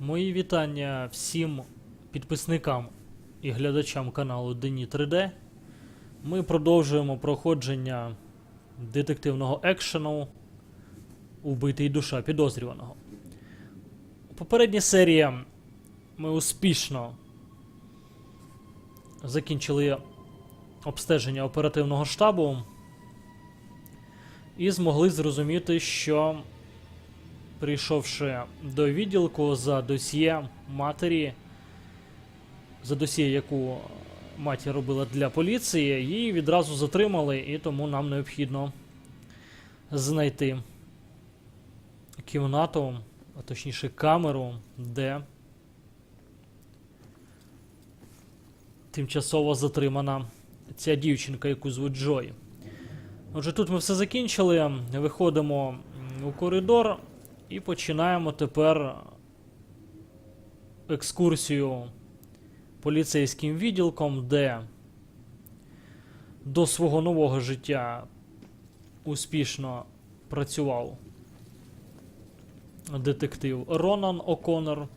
Мої вітання всім підписникам і глядачам каналу Дені 3D. Ми продовжуємо проходження детективного екшену Убитий душа підозрюваного. У попередній серії ми успішно закінчили обстеження оперативного штабу і змогли зрозуміти, що прийшовши до відділку за досьє матері, за досьє, яку матір робила для поліції, її відразу затримали, і тому нам необхідно знайти кімнату, а точніше камеру, де тимчасово затримана ця дівчинка, яку звуть Джой. Отже, тут ми все закінчили. Виходимо у коридор і починаємо тепер екскурсію поліцейським відділком, де до свого нового життя успішно працював детектив Ронан О'Коннор.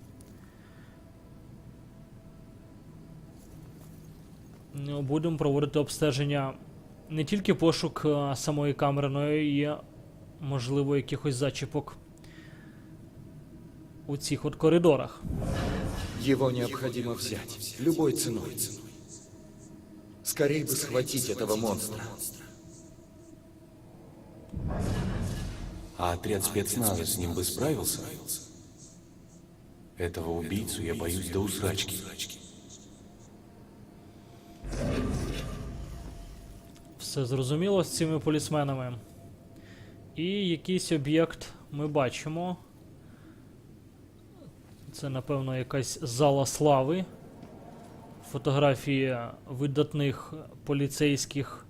Ну, Будемо проводити обстеження не тільки пошук самої камери, але і, можливо, якихось зачіпок у цих от коридорах. Его необходимо взять, любой ценой. Скорей бы схватить этого монстра. А отряд спецназа с ним бы справился? Этого убийцу я боюсь до усрачки. Все зрозуміло з цими полісменами. І якийсь об'єкт ми бачимо. Це, напевно, якась зала слави. Фотографії видатних поліцейських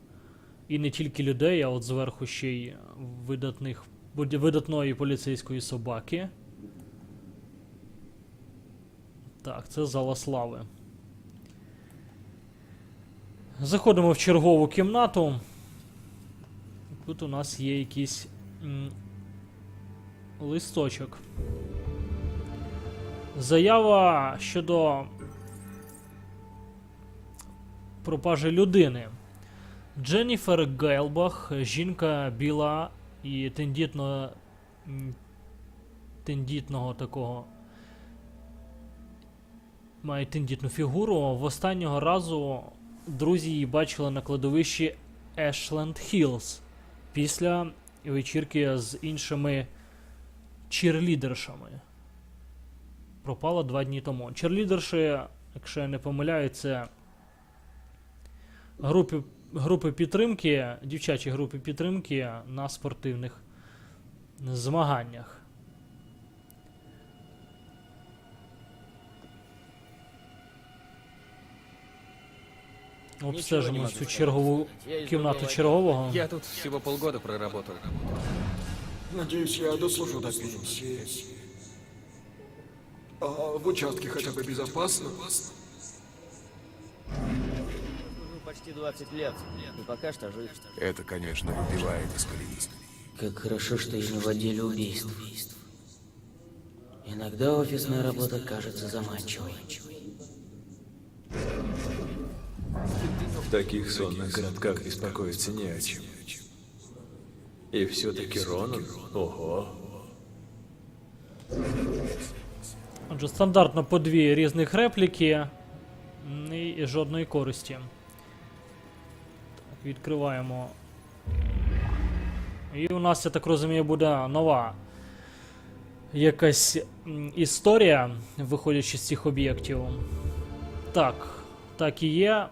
і не тільки людей, а от зверху ще й видатних, видатної поліцейської собаки. Так, це зала слави. Заходимо в чергову кімнату. Тут у нас є якийсь м, листочок. Заява щодо пропажі людини. Дженніфер Гейлбах, жінка біла і тендітно, тендітного такого. Має тендітну фігуру. В останнього разу друзі її бачили на кладовищі Ешленд Хіллз після вечірки з іншими чірлідершами. Пропала два дні тому. Чірлідерші, якщо я не помиляю, це групи, групи підтримки, дівчачі групи підтримки на спортивних змаганнях. Обстежимо цю чергову кімнату чергового. Я тут всего полгода проработал. Надеюсь, я дослужу до пенсии. А в участке хотя бы безопасно? Почти 20 лет, и пока что жив. Это, конечно, выбивает из колеи. Как хорошо, что я не в отделе убийств. Иногда офисная работа кажется заманчивой. В таких сонных городках беспокоиться не о чем. И все-таки Ронан? Ого. Отже, стандартно по дві різних репліки і, жодної користі. Так, відкриваємо. І у нас, я так розумію, буде нова якась історія, виходячи з цих об'єктів. Так, так і є.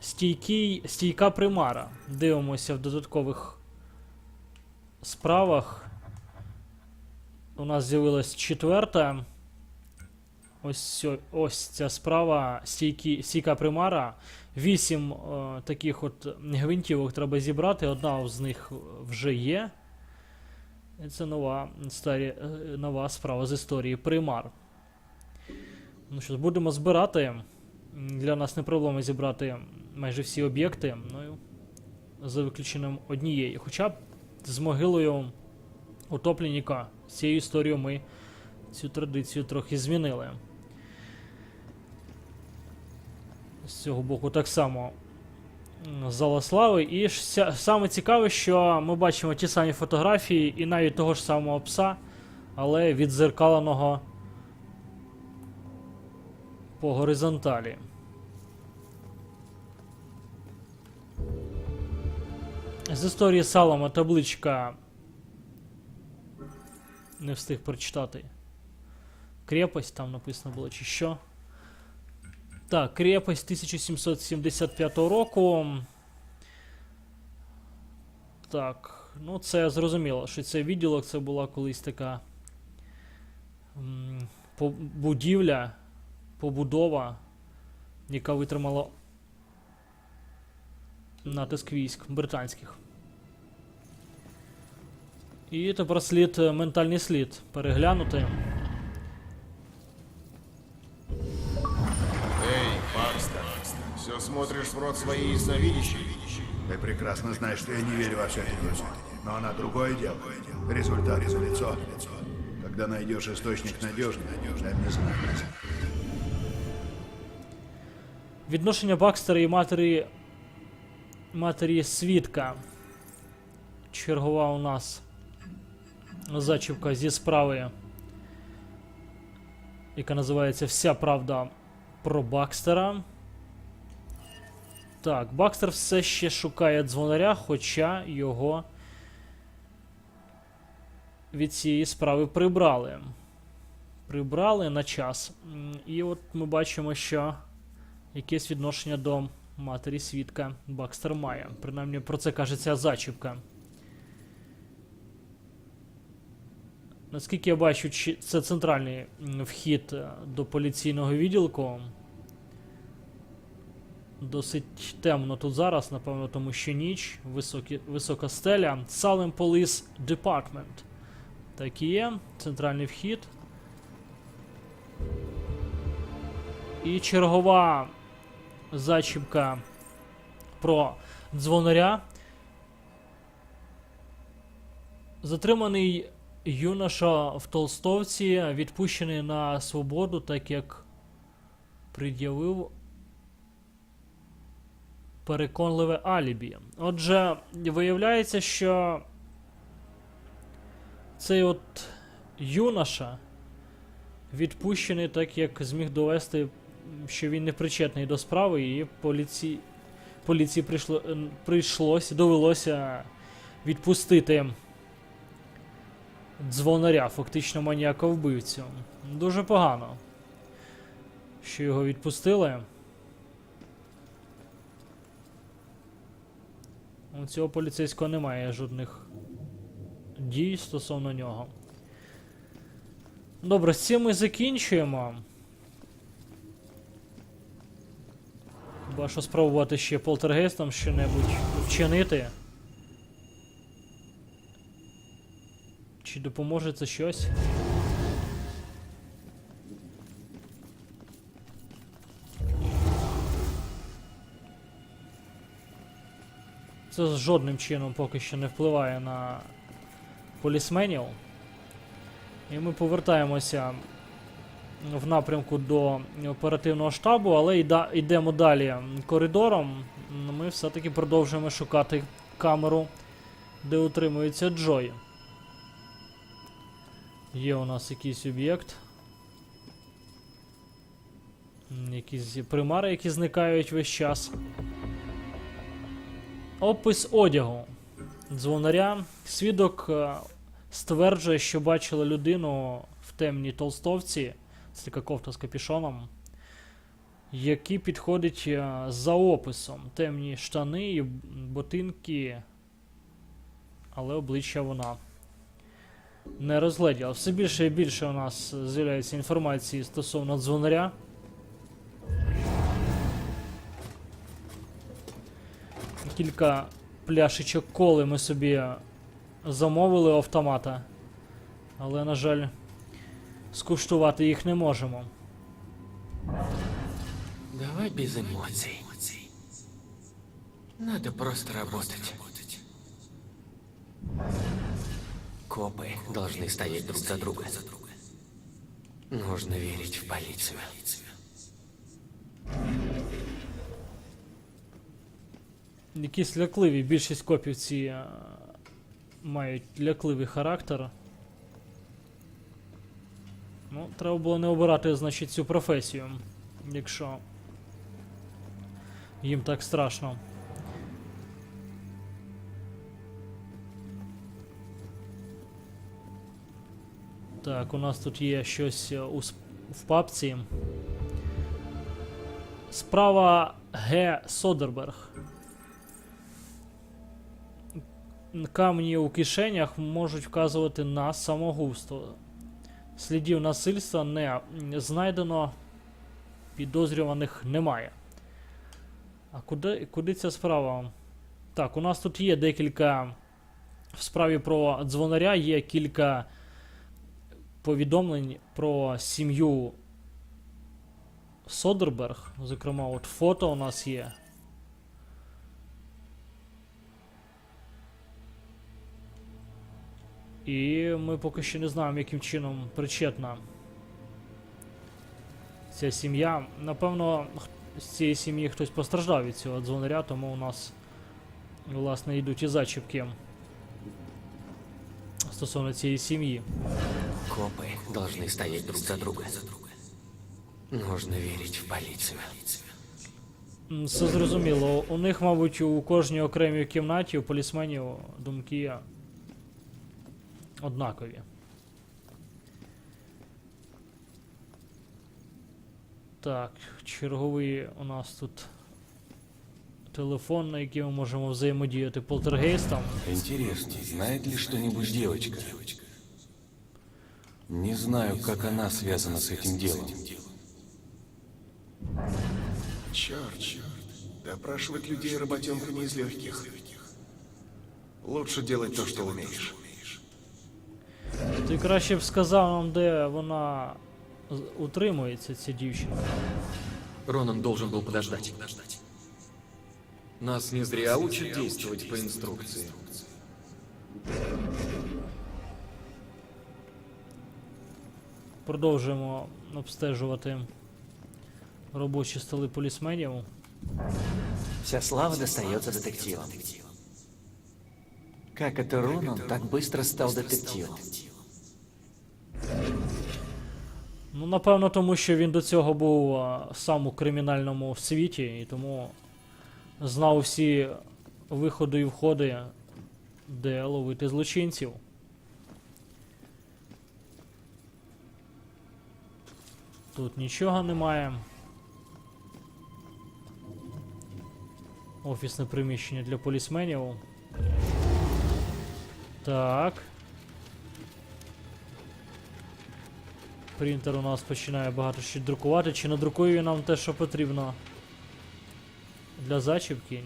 Стійкий, стійка примара. Дивимося в додаткових справах. У нас з'явилась четверта. Ось, ось ця справа стійкі, стійка примара. Вісім е, таких от гвинтівок треба зібрати. Одна з них вже є. Це нова, старі, е, нова справа з історії примар. Ну що, будемо збирати. Для нас не проблема зібрати майже всі об'єкти. Ну, за виключенням однієї. Хоча б з могилою утопленника. З цією історією ми цю традицію трохи змінили. З цього боку так само зала слави. І ся- саме цікаве, що ми бачимо ті самі фотографії і навіть того ж самого пса, але відзеркаленого по горизонталі. З історії Салома табличка. Не встиг прочитати. Крепость там написано було, чи що. Так, крепость 1775 року. Так, ну це зрозуміло, що це відділок, це була колись така будівля, побудова, яка витримала натиск військ британських. І тепер слід, е, ментальний слід переглянути. смотришь в рот своей ясновидящей? Ты прекрасно знаешь, что я не верю во все эти Но она другое дело. Результат из лицо. Когда найдешь источник надежный, дай мне знать. Відношення Бакстера і матері. Матері свідка. Чергова у нас зачіпка зі справи, яка називається Вся правда про Бакстера. Так, Бакстер все ще шукає дзвонаря, хоча його від цієї справи прибрали. Прибрали на час. І от ми бачимо, що якесь відношення до матері свідка Бакстер має. Принаймні про це каже ця зачіпка. Наскільки я бачу, це центральний вхід е, до поліційного відділку. Досить темно тут зараз, напевно, тому що ніч, високі, висока стеля. Salem Police Department. Так і є. Центральний вхід. І чергова зачіпка про дзвонаря. Затриманий юноша в Толстовці відпущений на свободу, так як пред'явив переконливе алібі. Отже, виявляється, що цей от юноша відпущений, так як зміг довести, що він не причетний до справи, і поліції, поліції прийшло, е, прийшлось, довелося відпустити дзвонаря, фактично маніяка вбивцю. Дуже погано, що його відпустили. У цього поліцейського немає жодних дій стосовно нього. Добре, з цим ми закінчуємо. Хіба що спробувати ще полтергейстом що-небудь вчинити. Чи допоможе це щось? Це жодним чином поки що не впливає на полісменів. І ми повертаємося в напрямку до оперативного штабу, але йдемо далі коридором. Ми все-таки продовжуємо шукати камеру, де утримується Джой. Є у нас якийсь об'єкт. Якісь примари, які зникають весь час. Опис одягу дзвонаря. Свідок е, стверджує, що бачила людину в темній толстовці, це така кофта з капюшоном, який підходить е, за описом. Темні штани і ботинки, але обличчя вона не розгледіла. Все більше і більше у нас з'являється інформації стосовно дзвонаря. Кілька пляшечок коли ми собі замовили у автомата. Але, на жаль, скуштувати їх не можемо. Давай без эмоций. Надо просто работать. Копы должны стоять друг за друга. Нужно верить в полицию. Якісь лякливі, більшість копів ці е, мають лякливий характер. Ну, треба було не обирати, значить, цю професію, якщо їм так страшно. Так, у нас тут є щось е, у, в папці. Справа Г. Содерберг. Камні у кишенях можуть вказувати на самогубство. Слідів насильства не знайдено, підозрюваних немає. А куди, куди ця справа? Так, у нас тут є декілька. В справі про дзвонаря є кілька повідомлень про сім'ю Содерберг. Зокрема, от фото у нас є. І ми поки що не знаємо, яким чином причетна ця сім'я. Напевно, з цієї сім'ї хтось постраждав від цього дзвонаря, тому у нас, власне, йдуть і зачіпки стосовно цієї сім'ї. Копы должны стоять друг за друга. Нужно верить в полицию. Все зрозуміло. У них, мабуть, у кожній окремій кімнаті у полісменів думки однакові. Так, черговий у нас тут телефон, на який ми можемо взаємодіяти полтергейстом. Интересно, знает ли что-нибудь девочка? Не знаю, как она связана с этим делом. Черт, допрашивать людей работенка не из легких. Лучше делать то, что умеешь. Ти краще б сказав нам, де вона з- утримується, ця дівчина. Ронан должен был подождать. Нас не зря учат действовать по инструкции. Продовжуємо обстежувати робочі столи полісменів. Вся слава достается детективам. Как это Ронан так быстро стал детективом? Ну, напевно, тому що він до цього був а, сам у кримінальному світі, і тому знав всі виходи і входи, де ловити злочинців. Тут нічого немає. Офісне приміщення для полісменів. Так. Принтер у нас починає багато що друкувати. Чи надрукує він нам те, що потрібно для зачіпки?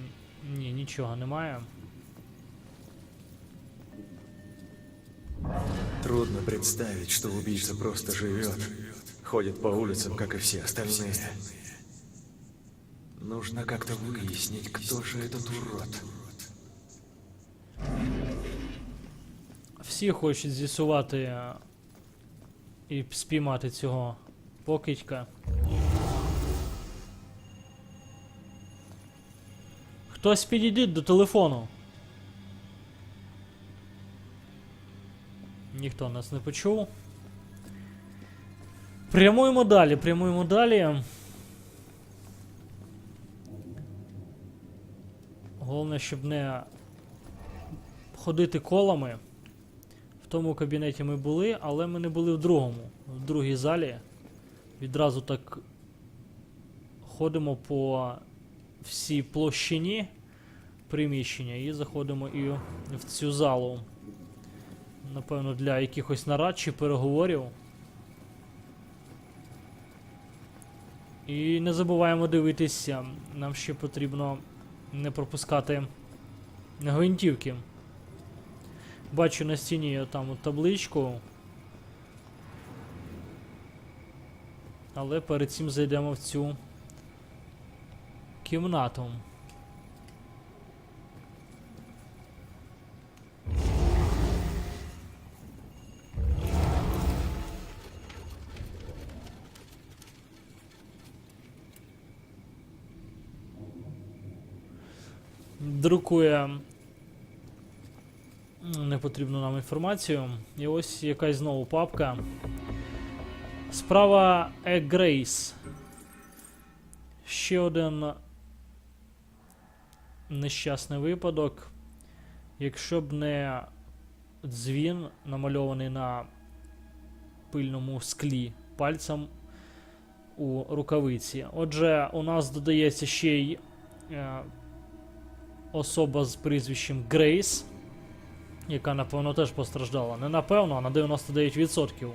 Ні, нічого немає. Трудно представить, что убийца просто живет, ходит по улицам, как и все остальные. Нужно как-то выяснить, кто же этот урод. Всі хочуть з'ясувати е, і спіймати цього покидька. Хтось підійдіть до телефону. Ніхто нас не почув. Прямуємо далі, прямуємо далі. Головне, щоб не ходити колами. Тому кабінеті ми були, але ми не були в другому. В другій залі. Відразу так ходимо по всій площині приміщення і заходимо і в цю залу. Напевно, для якихось нарад чи переговорів. І не забуваємо дивитися, нам ще потрібно не пропускати гвинтівки. Бачу на стіні там табличку. Але перед цим зайдемо в цю кімнату. Друкує непотрібну нам інформацію. І ось якась знову папка. Справа Егрейс. Ще один нещасний випадок. Якщо б не дзвін, намальований на пильному склі пальцем у рукавиці. Отже, у нас додається ще й е, особа з прізвищем Грейс, яка, напевно, теж постраждала. Не напевно, а на 99%.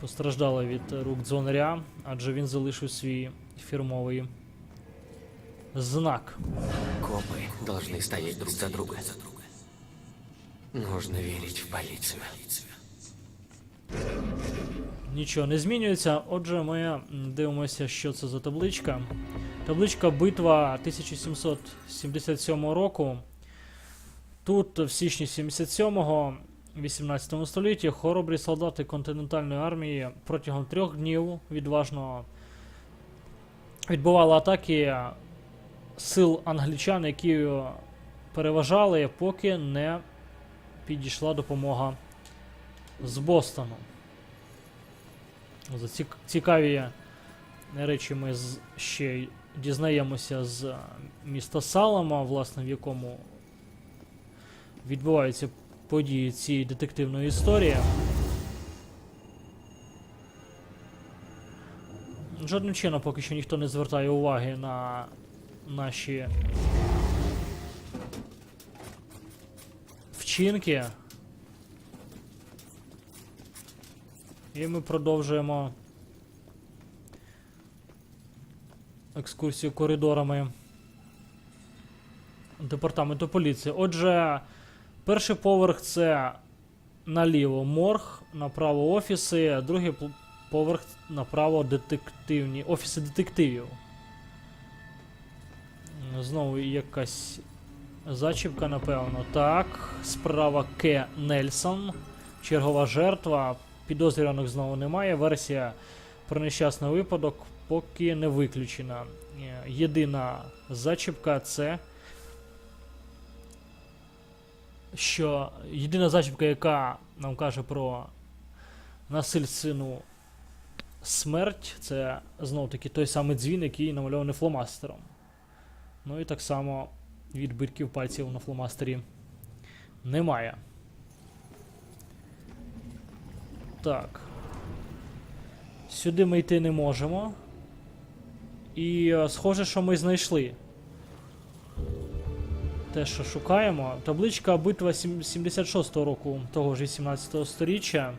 Постраждала від рук дзвонаря, адже він залишив свій фірмовий знак. Копы должны стоять друг за друга. Нужно верить в полицию. Нічого не змінюється. Отже, ми дивимося, що це за табличка. Табличка битва 1777 року. Тут, в січні 77-го, 18 столітті, хоробрі солдати континентальної армії протягом трьох днів відважно відбували атаки сил англічан, які переважали, поки не підійшла допомога з Бостону. За цікаві речі ми ще дізнаємося з міста Салама, власне, в якому відбуваються події цієї детективної історії. Жодним чином поки що ніхто не звертає уваги на наші вчинки. І ми продовжуємо екскурсію коридорами департаменту поліції. Отже, перший поверх це наліво морг, направо офіси, а другий поверх направо детективні офіси детективів. Знову якась зачіпка, напевно. Так, справа К. Нельсон. Чергова жертва. Підозрюваних знову немає. Версія про нещасний випадок поки не виключена. Е, Єдина зачіпка це. Що єдина зачіпка, яка нам каже про насильственну смерть, це знов таки той самий дзвін, який намальований фломастером. Ну і так само відбитків пальців на фломастері немає. Так. Сюди ми йти не можемо. І е, схоже, що ми знайшли. Те, що шукаємо. Табличка битва 76-го року того ж 18-го сторіччя.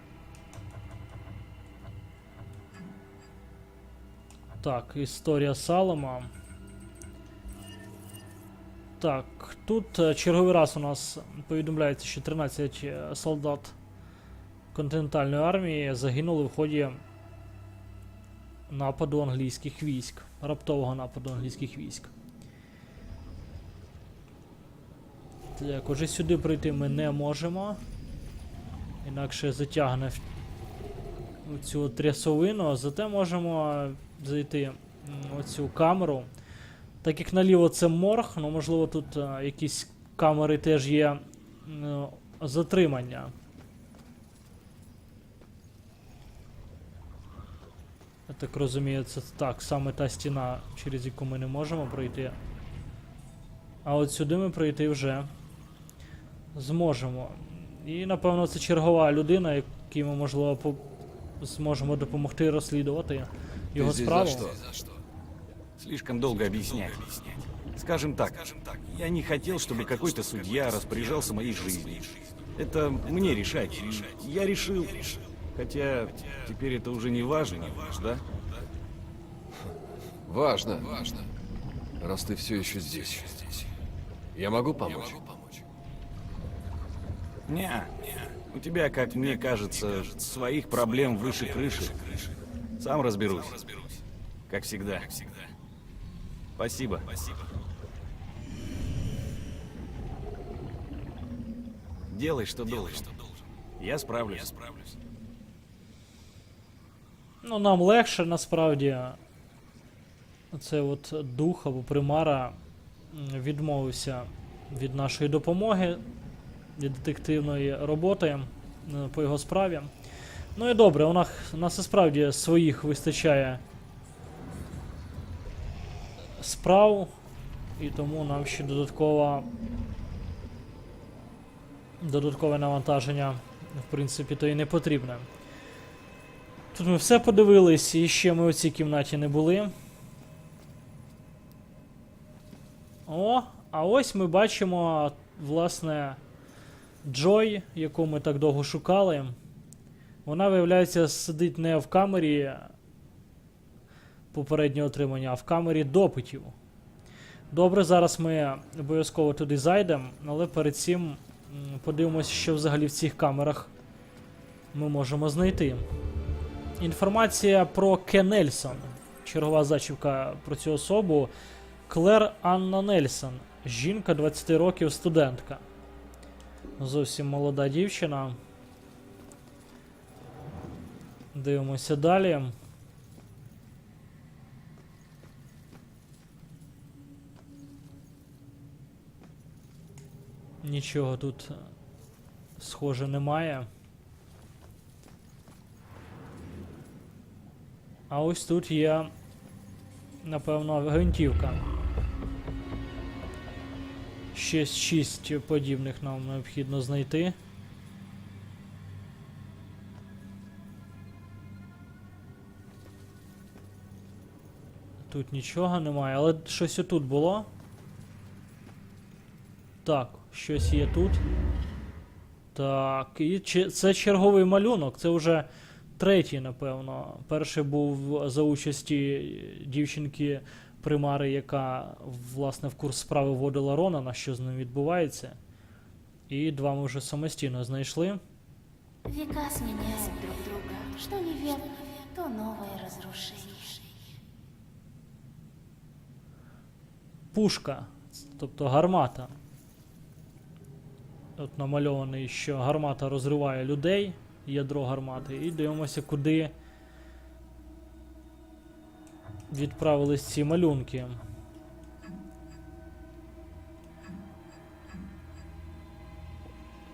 Так, історія Салома. Так, тут е, черговий раз у нас повідомляється, що 13 е, солдат континентальної армії загинули в ході нападу англійських військ, раптового нападу англійських військ. Так, отже сюди прийти ми не можемо. Інакше затягне в цю трясовину, зате можемо зайти м, в цю камеру. Так як наліво це морг, ну можливо тут е, якісь камери теж є м, затримання. Я так розумію, це так, саме та стіна, через яку ми не можемо пройти. А от сюди ми пройти вже зможемо. І напевно це чергова людина, якій ми можливо по- зможемо допомогти розслідувати його здесь справу. за что? Слишком долго объяснять. Скажем так, я не хотел, чтобы какой-то судья распоряжался моей жизнью. Это мне решать. И Я решил. Хотя теперь это уже не важно, да? Важно. Раз ты все еще здесь. Я могу помочь? Не, у тебя, как мне кажется, своих проблем выше крыши. Сам разберусь. Как всегда. Спасибо. Делай, что должен. Я справлюсь. Ну, нам легше насправді. Це от дух або примара м, відмовився від нашої допомоги, Детективної роботи е, по його справі. Ну і добре, у нас, у нас і справді своїх вистачає справ, і тому нам ще додатково додаткове навантаження, в принципі, то і не потрібне. Тут ми все подивились, і ще ми у цій кімнаті не були. О, а ось ми бачимо, власне, Джой, яку ми так довго шукали. Вона, виявляється, сидить не в камері попереднього отримання, а в камері допитів. Добре, зараз ми обов'язково туди зайдемо, але перед цим подивимося, що взагалі в цих камерах ми можемо знайти. Інформація про Ке Нельсон. Чергова зачівка про цю особу. Клер Анна Нельсон. Жінка 20 років, студентка. Зовсім молода дівчина. Дивимося далі. Нічого тут е, схоже немає. А ось тут є, напевно, гвинтівка. Ще шість подібних нам необхідно знайти. Тут нічого немає, але щось отут було. Так, щось є тут. Так, і це черговий малюнок. Це вже третій, напевно. Перший був за участі дівчинки примари, яка власне в курс справи вводила Ронана, що з ним відбувається. І два ми вже самостійно знайшли. Века сменяют друг друга. Что не век, то новое разрушение. Пушка, тобто гармата. От намальований, що гармата розриває людей, ядро гармати, і дивимося, куди відправились ці малюнки.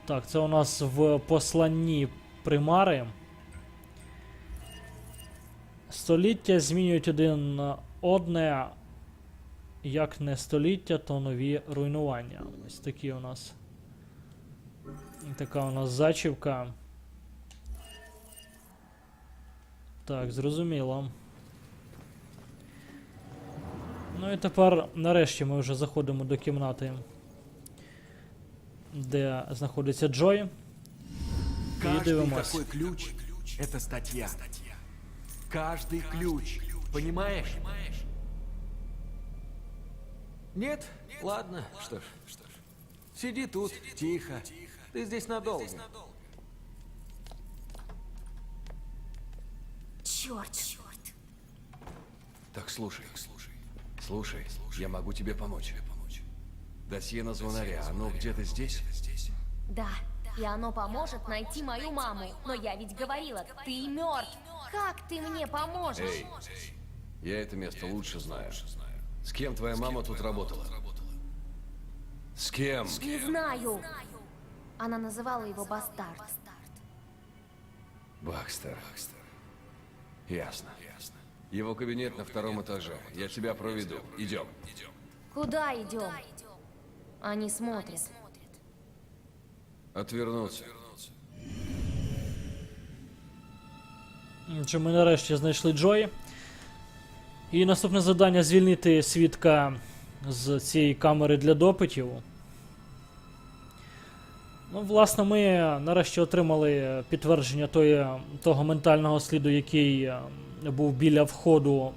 Так, це у нас в посланні примари. Століття змінюють один одне, як не століття, то нові руйнування. Ось такі у нас. Така у нас зачівка. Так, зрозуміло. Ну і тепер нарешті ми вже заходимо до кімнати, де знаходиться Джой. І Каждый дивимось. такой ключ — это статья. Каждый ключ. Понимаешь? Нет? Ладно, что ж. Сиди тут, тихо. Ты здесь надолго. Черт! Так, слушай. Слушай, Я могу тебе помочь. Досье на звонаря, оно где-то здесь? Да, и оно поможет найти мою маму. Но я ведь говорила, ты мертв. Как ты мне поможешь? Эй, я это место лучше знаю. С кем твоя мама тут работала? С кем? Не знаю. Она называла его бастард. Бакстер. Ясно. Его кабинет на втором этаже. Я тебя проведу. Идем. Куда идем? Они смотрят. Отвернуться. Чи ми нарешті знайшли Джой. І наступне завдання звільнити свідка з цієї камери для допитів. Ну, власне, ми нарешті отримали підтвердження тої, того ментального сліду, який е, був біля входу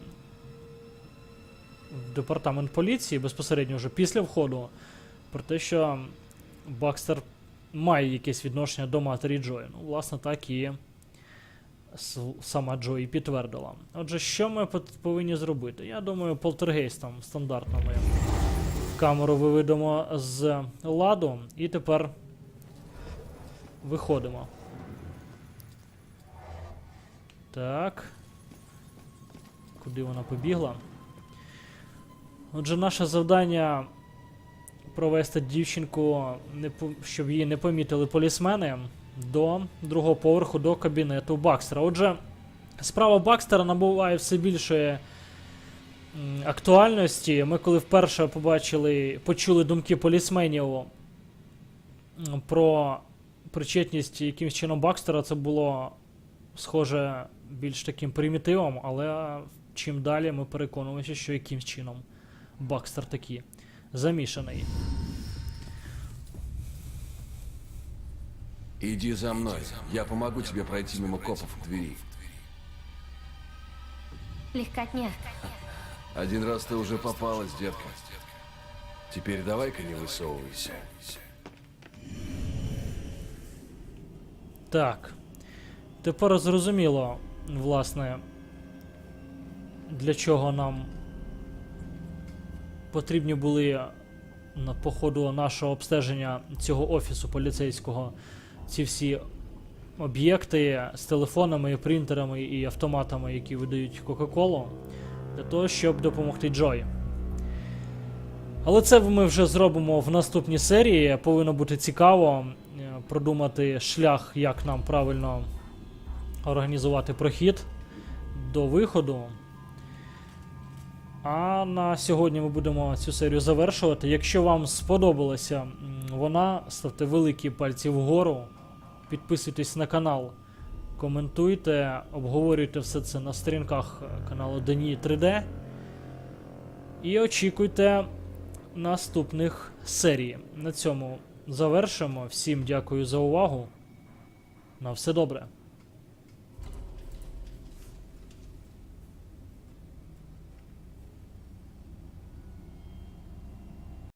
в департамент поліції, безпосередньо вже після входу, про те, що Бакстер має якесь відношення до матері Джої. Ну, власне, так і сама Джої підтвердила. Отже, що ми повинні зробити? Я думаю, полтергейстом стандартно ми камеру виведемо з ладу і тепер виходимо. Так. Куди вона побігла? Отже, наше завдання провести дівчинку, щоб її не помітили полісмени, до другого поверху до кабінету Бакстера. Отже, справа Бакстера набуває все більше актуальності. Ми коли вперше побачили, почули думки полісменів про причетність якимось чином Бакстера, це було схоже більш таким примітивом, але чим далі ми переконуємося, що якимсь чином Бакстер таки замішаний. Иди за мной. Я помогу тебе пройти мимо копов к двери. Легкотня. Один раз ты уже попалась, детка. Теперь давай-ка не высовывайся. Так. Тепер зрозуміло, власне, для чого нам потрібні були по ходу нашого обстеження цього офісу поліцейського ці всі об'єкти з телефонами, і принтерами і автоматами, які видають Кока-Колу, для того, щоб допомогти Джої. Але це ми вже зробимо в наступній серії. Повинно бути цікаво е, продумати шлях, як нам правильно організувати прохід до виходу. А на сьогодні ми будемо цю серію завершувати. Якщо вам сподобалася вона, ставте великі пальці вгору, підписуйтесь на канал, коментуйте, обговорюйте все це на сторінках каналу Дані 3D. І очікуйте наступних серій. На цьому завершимо. Всім дякую за увагу. На все добре.